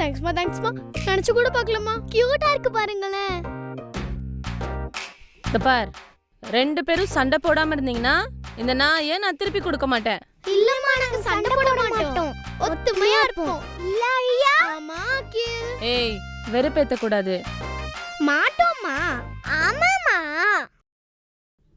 தேங்க்ஸ்மா தேங்க்ஸ்மா நினைச்சு கூட பார்க்கலம்மா. கியூட்டா இருக்கு பாருங்களேன். இந்த பார் ரெண்டு பேரும் சண்டை போடாம இருந்தீங்கன்னா இந்த நாயை நான் திருப்பி கொடுக்க மாட்டேன். இல்லம்மா நாங்க சண்டை போட மாட்டோம். ஒத்துமையா இருப்போம். இல்ல ஐயா. ஆமா கில் ஏய் வெறுப்பேத்த கூடாது மாட்டோம்மா. ஆமாமா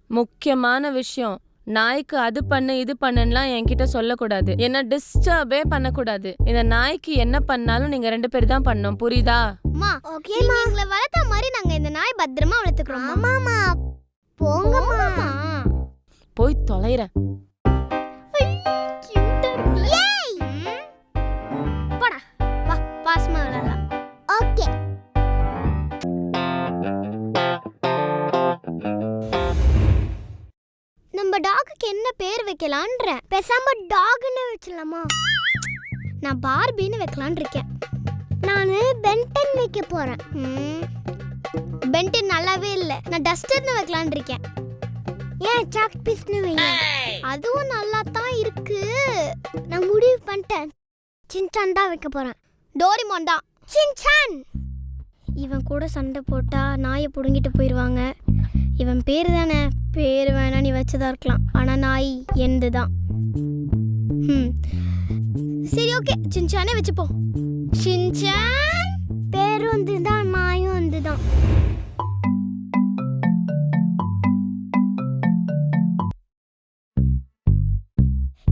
முக்கியமான விஷயம் நாய்க்கு அது பண்ணு இது பண்ணுலாம் என்கிட்ட சொல்லக்கூடாது. என்ன டிஸ்டர்பே பண்ணக்கூடாது. இந்த நாய்க்கு என்ன பண்ணாலும் நீங்க ரெண்டு பேர் தான் பண்ணணும். புரியுதா? அம்மா ஓகேமா எங்களை வளர்த்த மாதிரி நாங்க இந்த நாய் பத்திரமா வளர்த்துக்கிறோம். ஆமாமா போங்கம்மா. போய் தொலைறேன். டாகுக்கு என்ன பேர் வைக்கலான்ற? பேசாம டாக்னு வச்சிடலாமா? நான் பார்பின்னு வைக்கலான் இருக்கேன். நான் பென்டன் வைக்க போறேன். பென்டன் நல்லாவே இல்லை. நான் டஸ்டர்னு வைக்கலான் இருக்கேன். ஏன் சாக் பீஸ்னு வைங்க? அதுவும் நல்லா தான் இருக்கு. நான் முடிவு பண்ணிட்டேன். சின்சான் தான் வைக்க போறேன். டோரிமான் தான். சின்சான்! இவன் கூட சண்டை போட்டா நாயை புடுங்கிட்டு போயிடுவாங்க இவன் பேர் தானே? பேர் வேணா நீ வச்சதா இருக்கலாம். ஆனா நாய் எந்து தான். ம் சரி ஓகே சின்சானே வச்சுப்போம் சின்சான் பேரும் வந்து தான் நாயும் வந்து தான்.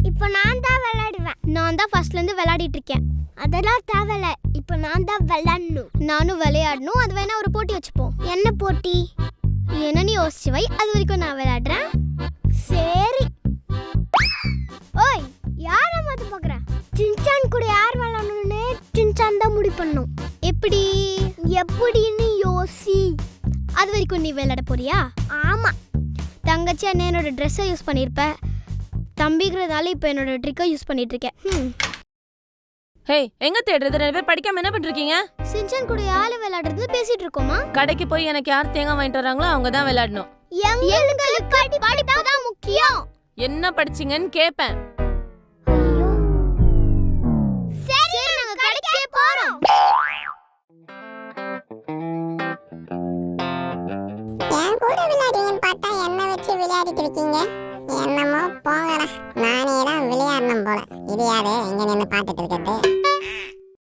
இப்போ நான் தான் விளையாடுவேன். நான் தான் ஃபர்ஸ்ட்லேருந்து விளையாடிட்டு இருக்கேன். அதெல்லாம் தேவையில்ல. இப்போ நான் தான் விளையாடணும். நானும் விளையாடணும். அது வேணா ஒரு போட்டி வச்சுப்போம். என்ன போட்டி? என்ன நீ யோசிச்சு வை அது வரைக்கும் நான் விளையாடுறேன். சரி. ஓய் யார மாத்த பாக்குற சின்சான் கூட யார் விளையாடணும்னு சின்சான் தான் முடிவு பண்ணும் எப்படி? எப்படின்னு யோசி. அது வரைக்கும் நீ விளையாட போறியா? ஆமா. தங்கச்சி அண்ணன் என்னோட ட்ரெஸ்ஸை யூஸ் பண்ணியிருப்ப தம்பிங்கிறதால இப்போ என்னோட ட்ரிக்கை யூஸ் பண்ணிட்டு இருக்கேன். ஹேய் எங்க தேடுறது? ரெண்டு பேர் படிக்காம என்ன பண்ணிருக்கீங்க சின்சான் கூட யாரு விளையாடுறது பேசிட்டு இருக்கோமா? கடைக்கு போய் எனக்கு யார் தேங்காய் வாங்கிட்டு வராங்களோ அவங்க தான் விளையாடணும். எங்களுக்கு படிப்பு தான் முக்கியம். என்ன படிச்சீங்கன்னு கேட்பேன் ஐயோ. சரி நாங்க கடைக்கே போறோம். என் கூட விளையாடுவீங்கன்னு பார்த்தா என்ன வச்சு விளையாடிட்டு இருக்கீங்க? என்னமோ போங்கடா. நானே தான் விளையாடணும் போல. இது யாரு எங்க நின்று பார்த்துட்டு